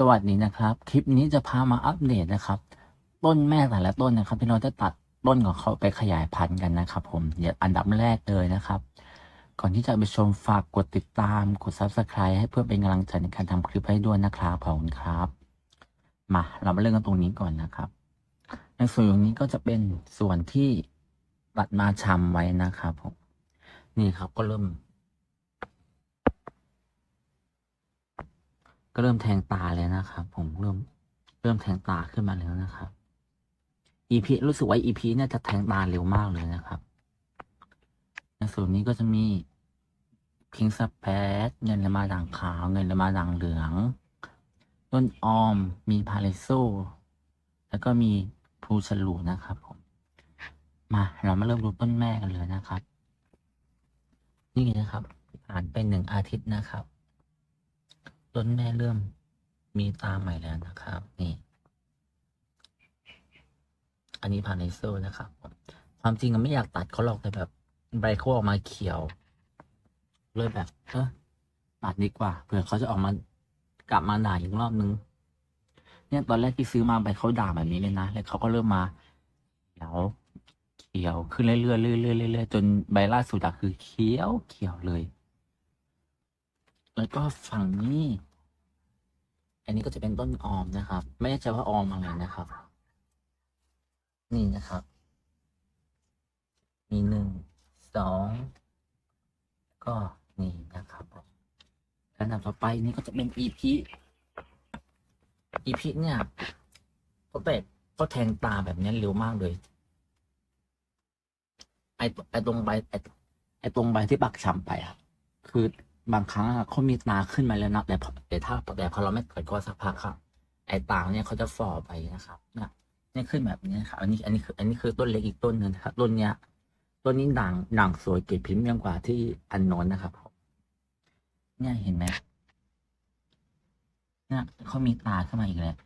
สวัสดีนะครับ คลิปนี้จะพามาอัปเดตนะครับ ต้นแม่แต่ละต้นนะครับ ที่เราจะตัดต้นของเขาไปขยายพันธุ์กันนะครับ ผมเดี๋ยวอันดับแรกเลยนะครับ ก่อนที่จะไปชมฝากกดติดตามกด subscribe ให้เพื่อเป็นกำลังใจในการทำคลิปให้ด้วยนะครับขอบคุณครับ มาเรามาเริ่มกันตรงนี้ก่อนนะครับ ในส่วนตรงนี้ก็จะเป็นส่วนที่ตัดมาชำไว้นะครับผมนี่ครับก็เริ่ม ก็เริ่มแทงตาเลยนะครับ ผมเริ่มเริ่มแทงตาขึ้นมาแล้วนะครับ EP รู้สึกว่า EP เนี่ยจะแทงตาเร็วมากเลยนะครับ ในส่วนนี้ก็จะมีพิงสแปดเงินละมาด่างขาว เงินละมาด่างเหลือง ต้นออมมีพาเลโซแล้วก็มีพูชลูนะครับผม มาเรามาเริ่มดูต้นแม่กันเลยนะครับ นี่นะครับ ผ่านไปหนึ่งอาทิตย์นะครับ ต้นแม่เริ่มมีตาใหม่แล้วนะครับ นี่ อันนี้พาเลโซนะครับ ความจริงก็ไม่อยากตัดเขาหรอกแต่แบบใบเขาออกมาเขียว เลยแบบ เออตัดดีกว่าเผื่อเขาจะออกมากลับมาด่าอีกรอบนึง เนี่ยตอนแรกที่ซื้อมาใบเขาด่างแบบนี้เลยนะแล้วเขาก็เริ่มมาเขียวเขียวขึ้นเรื่อยๆเรื่อยๆเรื่อยๆจนใบล่าสุดอะคือเขียวเขียวเลย แล้วก็ฝั่งนี้ อันนี้ก็จะเป็นต้นออมนะครับ ไม่แน่ใจว่าออมอะไรนะครับ นี่นะครับ มีหนึ่งสองก็นี่นะครับล้วอันดับต่อไปนี่ก็จะเป็น EP EP เนี่ยเขาแตกเขาแทงตาแบบนี้เร็วมากเลย ไอไอตรงใบไอไอตรงใบที่ปักช้ำไปอะคือ บางครั้งเขามีตาขึ้นมาแล้วนะแต่แต่ถ้าแต่พอเราไม่กดก็สักพักครับไอตาเนี่ยเขาจะฝ่อไปนะครับเนี่ยเนี่ขึ้นแบบนี้ครับอันนี้อันนี้คืออันนี้คือต้นเล็กอีกต้นหนึ่งครับต้นเนี้ยต้นนี้ด่างด่างสวยเกรดพรีเมียมกว่าที่อันนนนะครับเนี่ยเห็นไหมเนี่ยเขามีตาขึ้นมาอีกแล้ว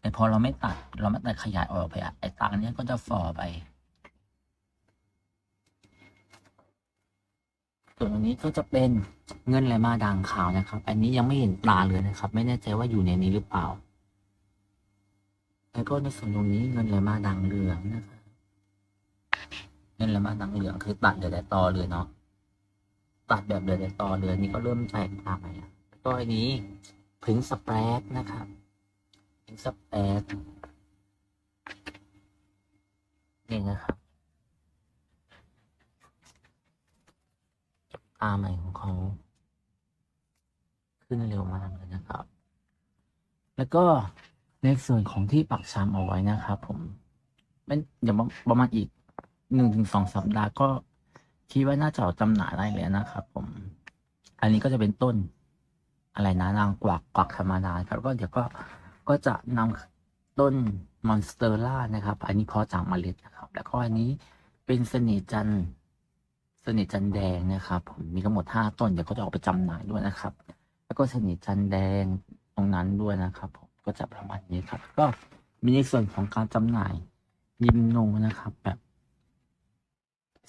แต่พอเราไม่ตัดเราไม่ตัดขยายออกไปอะไอ้ตาเนี้ยก็จะฝ่อไป ส่วนอันนี้ก็จะเป็นเงินไหลมาด่างขาวนะครับ อันนี้ยังไม่เห็นตาเลยนะครับ ไม่แน่ใจว่าอยู่ในนี้หรือเปล่า แล้วก็ในส่วนตรงนี้เงินไหลมาด่างเหลืองนะครับเงินไหลมาด่างเหลืองคือตัดเดี๋ยวแต่ตอเลยเนาะ ตัดแบบเดี๋ยวแต่ตอเลยนี่ก็เริ่มแตกตาไปอะแล้วก็อันนี้ถึงสเปรดนะครับถึงสเปรดนี่นะครับ ตาใหม่ของเขาขึ้นเร็วมากเลยนะครับ แล้วก็ในส่วนของที่ปักชามเอาไว้นะครับผมเป็นอย่างประมาณอีกหนึ่งถึงสองสัปดาห์ก็คิดว่าน่าจะจำหน่ายได้แล้วนะครับ ผม อันนี้ก็จะเป็นต้นอะไรนะนางกวักกวักธรรมดาครับก็เดี๋ยวก็ก็จะนำต้นมอนสเตอร่านะครับ อันนี้เพาะจากเมล็ดนะครับ แล้วก็อันนี้เป็นเสน่จันทร์ สน่ห์จันแดงนะครับผมมีทั้งหมดห้าต้นเดี๋ยวก็จะออกไปจำหน่ายด้วยนะครับ แล้วก็สน่ห์จันแดงตรงนั้นด้วยนะครับผมก็จะประมาณนี้ครับ ก็มีในส่วนของการจำหน่ายยิมโนนะครับ แบบ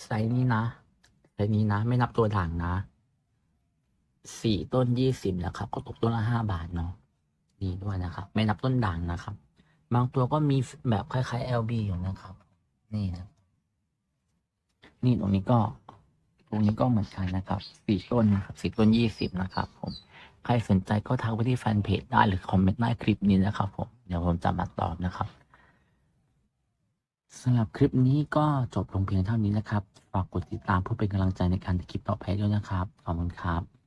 ไซส์นี้นะไซส์นี้นะ ไม่นับตัวด่างนะสี่ต้นยี่สิบนะครับ ก็ตกต้นละห้าบาทเนาะนี่ด้วยนะครับ ไม่นับต้นด่างนะครับ บางตัวก็มีแบบคล้ายๆ LB อยู่นะครับ นี่นะนี่ตรงนี้ก็ ตรงนี้ก็เหมือนกันนะครับสี่ต้นนะครับสี่ต้นยี่สิบนะครับ ผม ใครสนใจก็ทักไปที่แฟนเพจได้หรือคอมเมนต์ใต้คลิปนี้นะครับผม เดี๋ยวผมจะมาตอบนะครับสำหรับคลิปนี้ก็จบลงเพียงเท่านี้นะครับ ฝากกดติดตามเพื่อเป็นกำลังใจในการทำคลิปต่อไปด้วยนะครับ ขอบคุณครับ